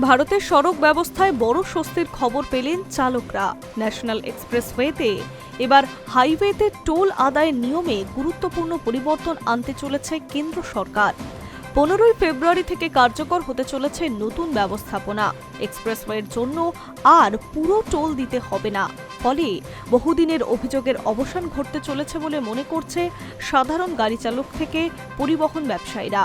ভারতের সড়ক ব্যবস্থায় বড় স্বস্তির খবর পেলেন চালকরা। ন্যাশনাল এক্সপ্রেসওয়েতে এবার হাইওয়েতে টোল আদায়ের নিয়মে গুরুত্বপূর্ণ পরিবর্তন আনতে চলেছে কেন্দ্র সরকার। পনেরোই ফেব্রুয়ারি থেকে কার্যকর হতে চলেছে নতুন ব্যবস্থাপনা। এক্সপ্রেসওয়ের জন্য আর পুরো টোল দিতে হবে না। ফলে বহুদিনের অভিযোগের অবসান ঘটতে চলেছে বলে মনে করছে সাধারণ গাড়ি চালক থেকে পরিবহন ব্যবসায়ীরা।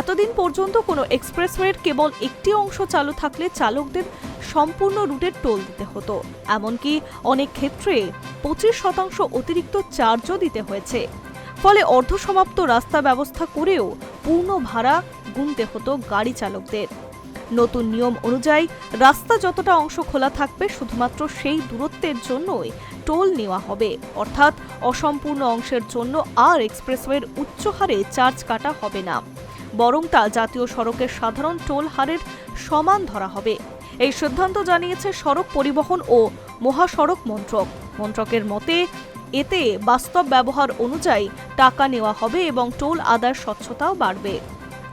এতদিন পর্যন্ত কোনো এক্সপ্রেসওয়ের কেবল একটি অংশ চালু থাকলে চালকদের সম্পূর্ণ রুটের টোল দিতে হতো। এমনকি অনেক ক্ষেত্রে পঁচিশ শতাংশ অতিরিক্ত চার্জও দিতে হয়েছে। ফলে অর্ধসমাপ্ত রাস্তা ব্যবস্থা করেও পূর্ণ ভাড়া গুনতে হতো গাড়ি চালকদের। নতুন নিয়ম অনুযায়ী রাস্তা যতটা অংশ খোলা থাকবে শুধুমাত্র সেই দূরত্বের জন্যই টোল নেওয়া হবে। অর্থাৎ অসম্পূর্ণ অংশের জন্য আর এক্সপ্রেসওয়ের উচ্চ হারে চার্জ কাটা হবে না। বরং তা জাতীয় সড়কের সাধারণ টোল হারের সমান ধরা হবে। এই সিদ্ধান্ত জানিয়েছে সড়ক পরিবহন ও মহাসড়ক মন্ত্রক। মন্ত্রকের মতে, এতে বাস্তব ব্যবহার অনুযায়ী টাকা নেওয়া হবে এবং টোল আদার স্বচ্ছতাও বাড়বে।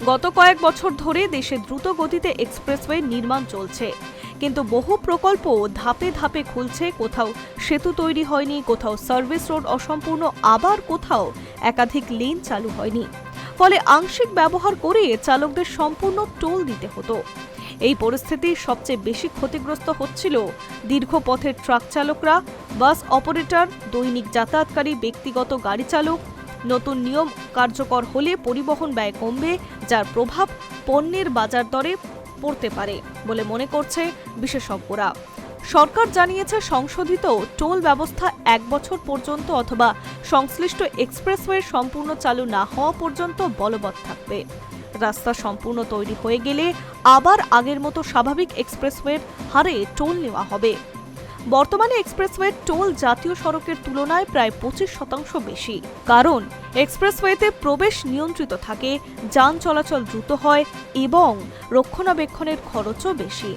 গত কয়েক বছর ধরে দেশে দ্রুত গতিতে এক্সপ্রেসওয়ে নির্মাণ চলছে। কিন্তু বহু প্রকল্প ধাপে ধাপে খুলছে, কোথাও সেতু তৈরি হয়নি, কোথাও সার্ভিস রোড অসম্পূর্ণ, আবার কোথাও একাধিক লেন চালু হয়নি। ফলে আংশিক ব্যবহার করে চালকদের সম্পূর্ণ টোল দিতে হতো। এই পরিস্থিতি সবচেয়ে বেশি ক্ষতিগ্রস্ত হচ্ছিল দীর্ঘ পথের ট্রাক চালকরা, বাস অপারেটর, দৈনিক যাতায়াতকারী ব্যক্তিগত গাড়ি চালক। নতুন নিয়ম কার্যকর হলে পরিবহন ব্যয় কমবে, যার প্রভাব পণ্যের বাজার দরে পড়তে পারে বলে মনে করছে বিশেষজ্ঞরা। সরকার জানিয়েছে সংশোধিত টোল ব্যবস্থা এক বছর পর্যন্ত অথবা সংশ্লিষ্ট এক্সপ্রেসওয়ে সম্পূর্ণ চালু না হওয়া পর্যন্ত বলবৎ থাকবে। রাস্তা সম্পূর্ণ তৈরি হয়ে গেলে আবার আগের মতো স্বাভাবিক এক্সপ্রেসওয়ের হারে টোল নেওয়া হবে। বর্তমানে এক্সপ্রেসওয়ের টোল জাতীয় সড়কের তুলনায় প্রায় পঁচিশ শতাংশ বেশি। কারণ এক্সপ্রেসওয়েতে প্রবেশ নিয়ন্ত্রিত থাকে, যান চলাচল দ্রুত হয় এবং রক্ষণাবেক্ষণের খরচও বেশি।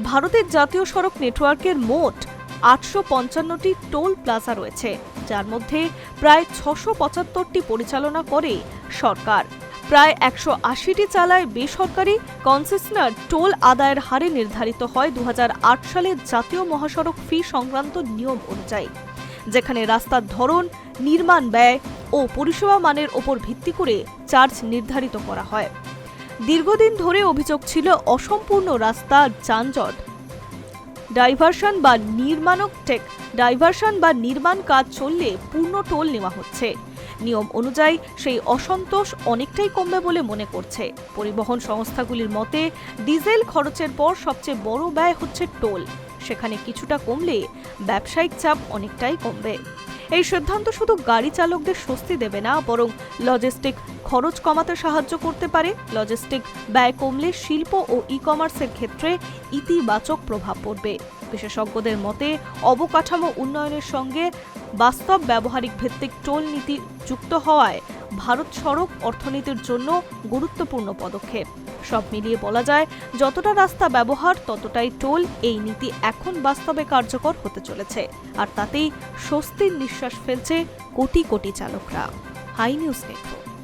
ভারতের জাতীয় সড়ক নেটওয়ার্কের মোট আটশো পঞ্চান্নটি টোল প্লাজা রয়েছে, যার মধ্যে প্রায় ছশো পঁচাত্তরটি পরিচালনা করে সরকার। প্রায় একশো আশিটি চালায় বেসরকারি কনসেশনার টোল আদায়ের হারে নির্ধারিত হয় দু সালের জাতীয় মহাসড়ক ফি সংক্রান্ত নিয়ম অনুযায়ী, যেখানে রাস্তার ধরন, নির্মাণ ব্যয় ও পরিষেবা মানের ওপর ভিত্তি করে চার্জ নির্ধারিত করা হয়। দীর্ঘদিন ধরে অভিযোগ ছিল অসম্পূর্ণ রাস্তা, যানজট। ডাইভারশন বা নির্মাণক টেক, ডাইভারশন বা নির্মাণ কাজ চললে পূর্ণ টোল নেওয়া হচ্ছে। নিয়ম অনুযায়ী সেই অসন্তোষ অনেকটাই কমবে বলে মনে করছে। পরিবহন সংস্থাগুলির মতে, ডিজেল খরচের পর সবচেয়ে বড় ব্যয় হচ্ছে টোল। সেখানে কিছুটা কমলে ব্যবসায়িক চাপ অনেকটাই কমবে। এই সিদ্ধান্ত শুধু গাড়ি চালকদের স্বস্তি দেবে না, বরং লজিস্টিক খরচ কমাতে সাহায্য করতে পারে। লজিস্টিক ব্যয় কমলে শিল্প ও ই কমার্সের ক্ষেত্রে ইতিবাচক প্রভাব পড়বে। বিশেষজ্ঞদের মতে, অবকাঠামো উন্নয়নের সঙ্গে বাস্তব ব্যবহারিক ভিত্তিক টোল নীতি যুক্ত হওয়ায় ভারত সড়ক অর্থনীতির জন্য গুরুত্বপূর্ণ পদক্ষেপ। সব মিলিয়ে বলা যায়, যতটা রাস্তা ব্যবহার, ততটাই টোল এই নীতি এখন বাস্তবে কার্যকর হতে চলেছে। আর তাতেই স্বস্তির নিঃশ্বাস ফেলছে কোটি কোটি চালকরা। High news network.